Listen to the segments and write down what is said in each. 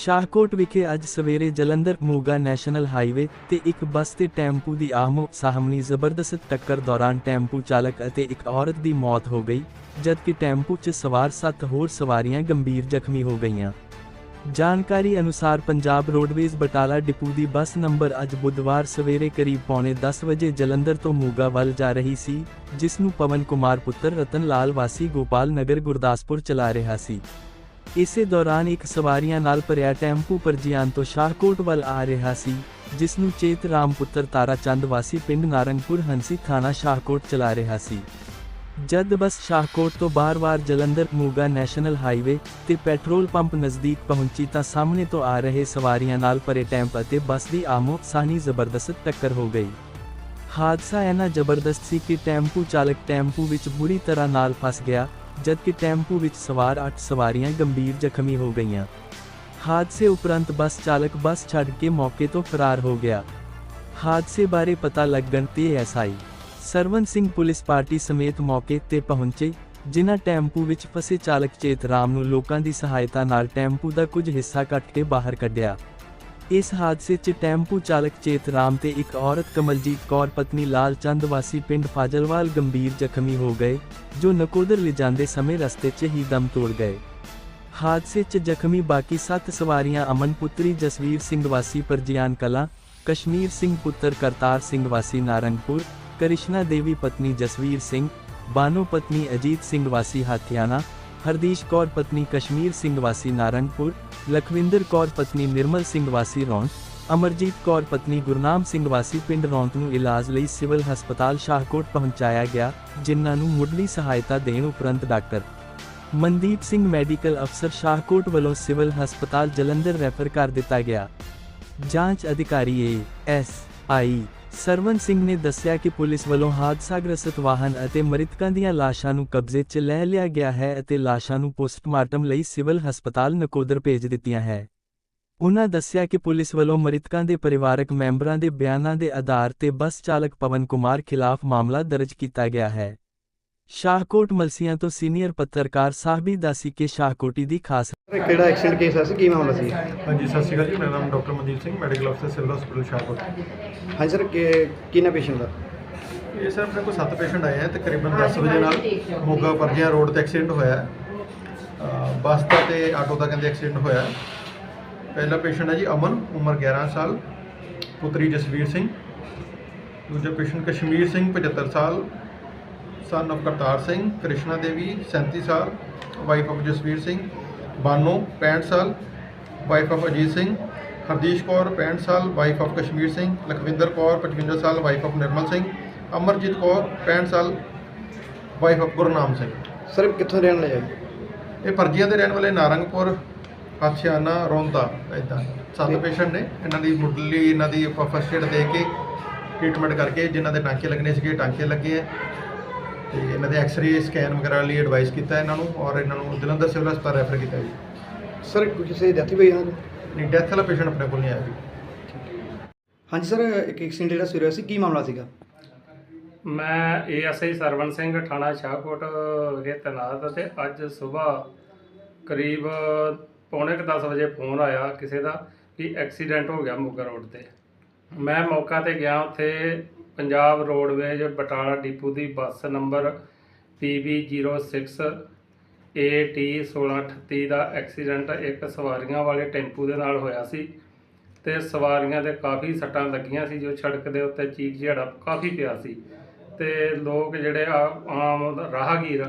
ਸ਼ਾਹਕੋਟ ਵਿਖੇ ਅੱਜ ਸਵੇਰੇ ਜਲੰਧਰ ਮੋਗਾ ਨੈਸ਼ਨਲ ਹਾਈਵੇ ਤੇ ਇੱਕ ਬੱਸ ਤੇ ਟੈਂਪੂ ਦੀ ਆਹਮੋ ਸਾਹਮਣੀ ਜ਼ਬਰਦਸਤ ਟੱਕਰ ਦੌਰਾਨ ਟੈਂਪੂ ਚਾਲਕ ਅਤੇ ਇੱਕ ਔਰਤ ਦੀ ਮੌਤ ਹੋ ਗਈ, ਜਦਕਿ ਟੈਂਪੂ 'ਚ ਸਵਾਰ 7 ਹੋਰ ਸਵਾਰੀਆਂ ਗੰਭੀਰ ਜ਼ਖਮੀ ਹੋ ਗਈਆਂ। ਜਾਣਕਾਰੀ ਅਨੁਸਾਰ ਪੰਜਾਬ ਰੋਡਵੇਜ਼ ਬਟਾਲਾ ਡਿਪੂ ਦੀ ਬੱਸ ਨੰਬਰ ਅੱਜ ਬੁੱਧਵਾਰ ਸਵੇਰੇ ਕਰੀਬ ਪੌਣੇ 10 ਵਜੇ ਜਲੰਧਰ ਤੋਂ ਮੋਗਾ ਵੱਲ ਜਾ ਰਹੀ ਸੀ ਜਿਸ ਨੂੰ ਪਵਨ ਕੁਮਾਰ ਪੁੱਤਰ ਰਤਨ ਲਾਲ ਵਾਸੀ ਗੋਪਾਲ ਨਗਰ ਗੁਰਦਾਸਪੁਰ ਚਲਾ ਰਿਹਾ ਸੀ। ਇਸੇ ਦੌਰਾਨ ਇੱਕ ਸਵਾਰੀਆਂ ਨਾਲ ਭਰਿਆ ਟੈਂਪੂ ਪਰਜੀਆਨ ਤੋਂ ਸ਼ਾਹਕੋਟ ਵੱਲ ਆ ਰਿਹਾ ਸੀ ਜਿਸ ਨੂੰ ਚੇਤ ਰਾਮ ਪੁੱਤਰ ਤਾਰਾ ਚੰਦ ਵਾਸੀ ਪਿੰਡ ਨਾਰੰਗਪੁਰ ਹੰਸੀ ਥਾਣਾ ਸ਼ਾਹਕੋਟ ਚਲਾ ਰਿਹਾ ਸੀ। ਜਦ ਬੱਸ ਸ਼ਾਹਕੋਟ ਤੋਂ ਬਾਰ-ਬਾਰ ਜਲੰਧਰ, ਮੋਗਾ ਨੈਸ਼ਨਲ ਹਾਈਵੇ ਤੇ ਪੈਟਰੋਲ ਪੰਪ ਨਜ਼ਦੀਕ ਪਹੁੰਚੀ ਤਾਂ ਸਾਹਮਣੇ ਤੋਂ ਆ ਰਹੇ ਸਵਾਰੀਆਂ ਨਾਲ ਭਰੇ ਟੈਂਪ ਅਤੇ ਬੱਸ ਦੀ ਆਮੋ ਸਾਹਮਣੇ ਜ਼ਬਰਦਸਤ ਟੱਕਰ ਹੋ ਗਈ। ਹਾਦਸਾ ਇੰਨਾ ਜ਼ਬਰਦਸਤ ਸੀ ਕਿ ਟੈਂਪੂ ਚਾਲਕ ਟੈਂਪੂ ਵਿੱਚ ਬੁਰੀ ਤਰ੍ਹਾਂ ਨਾਲ ਫਸ ਗਿਆ ਜਦਕਿ ਟੈਂਪੂ ਵਿੱਚ ਸਵਾਰ 8 ਸਵਾਰੀਆਂ ਗੰਭੀਰ ਜ਼ਖਮੀ ਹੋ ਗਈਆਂ। ਹਾਦਸੇ ਉਪਰੰਤ ਬੱਸ ਚਾਲਕ ਬੱਸ ਛੱਡ ਕੇ ਮੌਕੇ ਤੋਂ ਫਰਾਰ ਹੋ ਗਿਆ। ਹਾਦਸੇ ਬਾਰੇ ਪਤਾ ਲੱਗਣ ਤੇ SI Sarwan Singh police party ਸਮੇਤ ਮੌਕੇ ਤੇ ਪਹੁੰਚੇ, ਜਿਨ੍ਹਾਂ ਟੈਂਪੂ ਵਿੱਚ ਫਸੇ ਚਾਲਕ ਚੇਤ ਰਾਮ ਨੂੰ ਲੋਕਾਂ ਦੀ ਸਹਾਇਤਾ ਨਾਲ ਟੈਂਪੂ ਦਾ ਕੁਝ ਹਿੱਸਾ ਕੱਟ ਕੇ ਬਾਹਰ ਕੱਢਿਆ। ਇਸ ਹਾਦਸੇ 'ਚ ਟੈਂਪੂ ਚਾਲਕ ਚੇਤ ਰਾਮ ਤੇ ਇੱਕ ਔਰਤ ਕਮਲਜੀਤ ਕੌਰ ਪਤਨੀ ਲਾਲ ਚੰਦ ਵਾਸੀ ਪਿੰਡ ਫਾਜ਼ਲਵਾਲ ਗੰਭੀਰ ਜ਼ਖਮੀ ਹੋ ਗਏ, ਜੋ ਨਕੋਦਰ ਲਿਜਾਂਦੇ ਸਮੇਂ ਰਸਤੇ 'ਚ ਹੀ ਦਮ ਤੋੜ ਗਏ। ਹਾਦਸੇ 'ਚ ਜ਼ਖਮੀ ਬਾਕੀ 7 ਸਵਾਰੀਆਂ ਅਮਨ ਪੁੱਤਰੀ ਜਸਵੀਰ ਸਿੰਘ ਵਾਸੀ ਪਰਜੀਆਨ ਕਲਾ, ਕਸ਼ਮੀਰ ਸਿੰਘ ਪੁੱਤਰ ਕਰਤਾਰ ਸਿੰਘ ਵਾਸੀ ਨਾਰੰਗਪੁਰ, ਕਰਿਸ਼ਨਾ ਦੇਵੀ ਪਤਨੀ ਜਸਵੀਰ ਸਿੰਘ, ਬਾਨੋ ਪਤਨੀ ਅਜੀਤ ਸਿੰਘ ਵਾਸੀ ਹਾਥਿਆਣਾ ਹਰਦੀਸ਼ ਕੌਰ ਪਤਨੀ ਕਸ਼ਮੀਰ ਸਿੰਘ ਵਾਸੀ ਨਾਰੰਗਪੁਰ, ਲਖਵਿੰਦਰ ਕੌਰ ਪਤਨੀ ਨਿਰਮਲ ਸਿੰਘ ਵਾਸੀ ਰੌਂਟ, ਅਮਰਜੀਤ ਕੌਰ ਪਤਨੀ ਗੁਰਨਾਮ ਸਿੰਘ ਵਾਸੀ ਪਿੰਡ ਰੌਂਟ ਨੂੰ ਇਲਾਜ ਲਈ ਸਿਵਲ ਹਸਪਤਾਲ ਸ਼ਾਹਕੋਟ ਪਹੁੰਚਾਇਆ ਗਿਆ, ਜਿਨ੍ਹਾਂ ਨੂੰ ਮੁੱਢਲੀ ਸਹਾਇਤਾ ਦੇਣ ਉਪਰੰਤ ਡਾਕਟਰ ਮਨਦੀਪ ਸਿੰਘ ਮੈਡੀਕਲ ਅਫਸਰ ਸ਼ਾਹਕੋਟ ਵੱਲੋਂ ਸਿਵਲ ਹਸਪਤਾਲ ਜਲੰਧਰ ਰੈਫਰ ਕਰ ਦਿੱਤਾ ਗਿਆ। ਜਾਂਚ ਅਧਿਕਾਰੀ A S I Sarwan Singh ਨੇ ਦੱਸਿਆ ਕਿ ਪੁਲਿਸ ਵੱਲੋਂ ਹਾਦਸਾਗ੍ਰਸਤ ਵਾਹਨ ਅਤੇ ਮ੍ਰਿਤਕਾਂ ਦੀਆਂ ਲਾਸ਼ਾਂ ਨੂੰ ਕਬਜ਼ੇ 'ਚ ਲੈ ਲਿਆ ਗਿਆ ਹੈ ਅਤੇ ਲਾਸ਼ਾਂ ਨੂੰ ਪੋਸਟਮਾਰਟਮ ਲਈ ਸਿਵਲ ਹਸਪਤਾਲ ਨਕੋਦਰ ਭੇਜ ਦਿੱਤੀਆਂ ਹੈ। ਉਨ੍ਹਾਂ ਦੱਸਿਆ ਕਿ ਪੁਲਿਸ ਵੱਲੋਂ ਮ੍ਰਿਤਕਾਂ ਦੇ ਪਰਿਵਾਰਕ ਮੈਂਬਰਾਂ ਦੇ ਬਿਆਨਾਂ ਦੇ ਆਧਾਰ ਤੇ ਬੱਸ ਚਾਲਕ ਪਵਨ ਕੁਮਾਰ ਖਿਲਾਫ ਮਾਮਲਾ ਦਰਜ ਕੀਤਾ ਗਿਆ ਹੈ। ਸ਼ਾਹਕੋਟ ਮਲਸੀਆਂ ਤੋਂ ਸੀਨੀਅਰ ਪੱਤਰਕਾਰ ਸਾਹਿਬੀ ਦਾਸੀ ਕੇ ਸ਼ਾਹਕੋਟੀ ਦੀ ਖਾਸ ਕਿਹੜਾ ਐਕਸੀਡੈਂਟ ਕੇਸ ਹੈ ਸੀ? ਕੀ ਮਾਮਲਾ ਸੀ? ਹਾਂਜੀ ਸਤਿ ਸ਼੍ਰੀ ਅਕਾਲ ਜੀ ਮੇਰਾ ਨਾਮ ਡਾਕਟਰ ਮਨਦੀਪ ਸਿੰਘ ਮੈਡੀਕਲ ਅਫਸਰ ਸਿਵਲ ਹਸਪੀਟਲ ਸ਼ਾਹਪੁਰ ਹਾਂਜੀ ਸਰ ਕਿ ਕਿੰਨਾ ਪੇਸ਼ੈਂਟ ਦਾ? ਇਹ ਸਰ ਆਪਣੇ ਕੋਲ 7 ਪੇਸ਼ੈਂਟ ਆਏ ਆ ਤਕਰੀਬਨ 10 ਵਜੇ ਨਾਲ ਮੋਗਾ ਪਰਜੀਆਂ ਰੋਡ ਤੇ ਐਕਸੀਡੈਂਟ ਹੋਇਆ ਬੱਸ ਦਾ ਤੇ ਆਟੋ ਦਾ ਕਹਿੰਦੇ ਐਕਸੀਡੈਂਟ ਹੋਇਆ। ਪਹਿਲਾ ਪੇਸ਼ੈਂਟ ਹੈ ਜੀ ਅਮਨ ਉਮਰ 11 ਸਾਲ ਪੁੱਤਰੀ ਜਸਵੀਰ ਸਿੰਘ। ਦੂਜਾ ਪੇਸ਼ੈਂਟ ਕਸ਼ਮੀਰ ਸਿੰਘ 75 ਸਾਲ ਸਨ of ਕਰਤਾਰ ਸਿੰਘ ਕ੍ਰਿਸ਼ਨਾ ਦੇਵੀ 37 ਸਾਲ ਵਾਈਫ ਆਫ ਜਸਵੀਰ ਸਿੰਘ ਬਾਨੋ 65 ਸਾਲ ਵਾਈਫ ਆਫ ਅਜੀਤ ਸਿੰਘ ਹਰਦੀਸ਼ ਕੌਰ 65 ਸਾਲ ਵਾਈਫ ਆਫ ਕਸ਼ਮੀਰ ਸਿੰਘ ਲਖਵਿੰਦਰ ਕੌਰ 55 ਸਾਲ ਵਾਈਫ ਆਫ ਨਿਰਮਲ ਸਿੰਘ ਅਮਰਜੀਤ ਕੌਰ 65 ਸਾਲ wife of Gurnam Singh sir ਇਹ ਕਿੱਥੋਂ ਰਹਿਣ ਲਿਆ ਇਹ ਪਰਜੀਆਂ ਦੇ ਰਹਿਣ ਵਾਲੇ ਨਾਰੰਗਪੁਰ ਹਾਥਿਆਣਾ ਰੌਂਦਾ ਇਦਾਂ ਸੱਤ ਪੇਸ਼ੈਂਟ ਨੇ। ਇਹਨਾਂ ਦੀ ਮੁੱਢਲੀ ਇਹਨਾਂ ਦੀ ਫਸਟ ਏਡ ਦੇ ਕੇ ਟ੍ਰੀਟਮੈਂਟ ਕਰਕੇ ਜਿਨ੍ਹਾਂ ਦੇ ਟਾਂਕੇ ਲੱਗਣੇ ਸੀਗੇ ਟਾਂਕੇ ਲੱਗੇ ਆ। ਤੇ ਇਹਨਾਂ ਦੇ ਐਕਸ-ਰੇ ਸਕੈਨ ਵਗੈਰਾ ਲਈ ਐਡਵਾਈਸ ਕੀਤਾ ਇਹਨਾਂ ਨੂੰ ਔਰ ਇਹਨਾਂ ਨੂੰ ਜਲੰਧਰ ਸਿਵਲ ਹਸਪਤਾਲ ਰੈਫਰ ਕੀਤਾ ਜੀ। ਸਰ ਕਿਸੇ ਦੀ ਡੈਥ ਵੀ ਦੀ? ਨਹੀਂ ਡੈਥ ਵਾਲਾ ਪੇਸ਼ੈਂਟ ਆਪਣੇ ਕੋਲ ਨਹੀਂ ਆਇਆ ਜੀ। ਹਾਂਜੀ ਸਰ ਇੱਕ ਐਕਸੀਡੈਂਟ ਜਿਹੜਾ ਸਵੇਰੇ ਹੋਇਆ ਸੀ ਕੀ ਮਾਮਲਾ ਸੀਗਾ? ਮੈਂ ਏਐਸਆਈ ਸਰਵਨ ਸਿੰਘ ਥਾਣਾ ਸ਼ਾਹਕੋਟ ਵਿਖੇ ਤੈਨਾਤ ਅਤੇ ਅੱਜ ਸਵੇਰ ਕਰੀਬ ਪੌਣੇ ਕੁ 10 ਵਜੇ ਫੋਨ ਆਇਆ ਕਿਸੇ ਦਾ ਕਿ ਐਕਸੀਡੈਂਟ ਹੋ ਗਿਆ ਮੋਗਾ ਰੋਡ ਤੇ। ਮੈਂ ਮੌਕਾ ਤੇ ਗਿਆ ਉੱਥੇ ਪੰਜਾਬ ਰੋਡਵੇਜ ਬਟਾਲਾ ਡਿਪੂ ਦੀ ਬੱਸ ਨੰਬਰ PB06 AT 1638 ਦਾ ਐਕਸੀਡੈਂਟ ਇੱਕ ਸਵਾਰੀਆਂ ਵਾਲੇ ਟੈਂਪੂ ਦੇ ਨਾਲ ਹੋਇਆ ਸੀ ਤੇ ਸਵਾਰੀਆਂ ਦੇ ਕਾਫੀ ਸੱਟਾਂ ਲੱਗੀਆਂ ਸੀ, ਜੋ ਸੜਕ ਦੇ ਉੱਤੇ ਚੀਕ ਜਿਹੜਾ ਕਾਫੀ ਪਿਆ ਸੀ ਤੇ ਲੋਕ ਜਿਹੜੇ ਆ, ਆਮ ਰਾਹਗੀਰ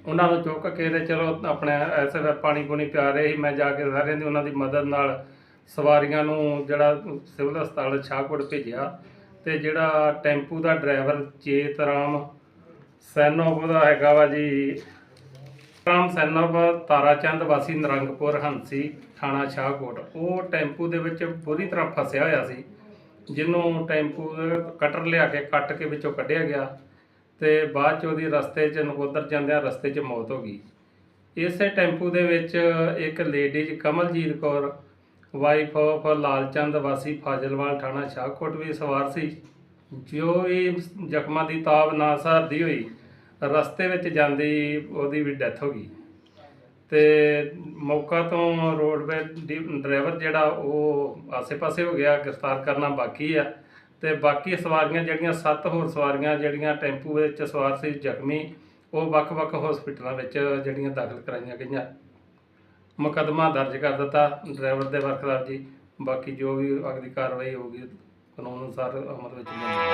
ਉਹਨਾਂ ਨੂੰ ਚੁੱਕ ਕੇ ਤੇ ਚਲੋ ਆਪਣੇ ਐਸੇ ਵੇ ਪਾਣੀ ਪੂਣੀ ਪਿਆ ਰਹੇ ਸੀ, ਮੈਂ ਜਾ ਕੇ ਸਾਰਿਆਂ ਦੀ ਉਹਨਾਂ ਦੀ ਮਦਦ ਨਾਲ ਸਵਾਰੀਆਂ ਨੂੰ ਜਿਹੜਾ ਸਿਵਲ ਹਸਪਤਾਲ ਸ਼ਾਹਕੋਟ ਭੇਜਿਆ ਤੇ ਜਿਹੜਾ ਟੈਂਪੂ ਦਾ ਡਰਾਈਵਰ ਚੇਤ ਰਾਮ ਸੈਨੋ ਉਹਦਾ ਹੈਗਾ ਵਾ ਜੀ। ਰਾਮ ਸੈਨੋਬ ਤਾਰਾਚੰਦ ਵਾਸੀ ਨਰੰਗਪੁਰ ਹੰਸੀ ਥਾਣਾ ਸ਼ਾਹਕੋਟ। ਉਹ ਟੈਂਪੂ ਦੇ ਵਿੱਚ ਪੂਰੀ ਤਰ੍ਹਾਂ ਫਸਿਆ ਹੋਇਆ ਸੀ, ਜਿਹਨੂੰ ਟੈਂਪੂ ਕਟਰ ਲਿਆ ਕੇ ਕੱਟ ਕੇ ਵਿੱਚੋਂ ਕੱਢਿਆ ਗਿਆ ਤੇ ਬਾਅਦ ਚ ਉਹਦੀ ਰਸਤੇ 'ਚ ਨਕੋਦਰ ਜਾਂਦਿਆਂ ਰਸਤੇ 'ਚ ਮੌਤ ਹੋ ਗਈ। ਇਸੇ ਟੈਂਪੂ ਦੇ ਵਿੱਚ ਇੱਕ ladies Kamaljit Kaur wife of Lalchand ਵਾਸੀ ਫਾਜ਼ਿਲਵਾਲ ਥਾਣਾ ਸ਼ਾਹਕੋਟ ਵੀ ਸਵਾਰ ਸੀ। ਜੋ ਇਹ ਜ਼ਖਮਾਂ ਦੀ ਤਾਬ ਨਾ ਸਹਾਰਦੀ ਹੋਈ, ਰਸਤੇ ਵਿੱਚ ਜਾਂਦੀ ਉਹਦੀ ਵੀ ਡੈਥ ਹੋ ਗਈ। ਤੇ ਮੌਕਾ ਤੋਂ ਰੋਡਵੇ ਡਰਾਈਵਰ ਜਿਹੜਾ ਉਹ ਆਸੇ-ਪਾਸੇ ਹੋ ਗਿਆ, ਗ੍ਰਿਫਤਾਰ ਕਰਨਾ ਬਾਕੀ ਆ। ਤੇ ਬਾਕੀ ਸਵਾਰੀਆਂ ਜਿਹੜੀਆਂ, ਸੱਤ ਹੋਰ ਸਵਾਰੀਆਂ ਜਿਹੜੀਆਂ ਟੈਂਪੂ ਵਿੱਚ ਸਵਾਰ ਸੀ ਜ਼ਖਮੀ, ਉਹ ਵੱਖ-ਵੱਖ ਹਸਪੀਟਲਾਂ ਵਿੱਚ ਜਿਹੜੀਆਂ ਦਾਖਲ ਕਰਾਈਆਂ ਗਈਆਂ। ਮੁਕੱਦਮਾ ਦਰਜ ਕਰ ਦਿੱਤਾ, ਡਰਾਈਵਰ ਦੇ ਵਰਕਰਾਰ ਜੀ। ਬਾਕੀ ਜੋ ਵੀ ਅਗਲੀ ਕਾਰਵਾਈ ਹੋਊਗੀ, ਕਾਨੂੰਨ ਅਨੁਸਾਰ ਅਮਲ ਵਿੱਚ ਲਿਆਂਦੀ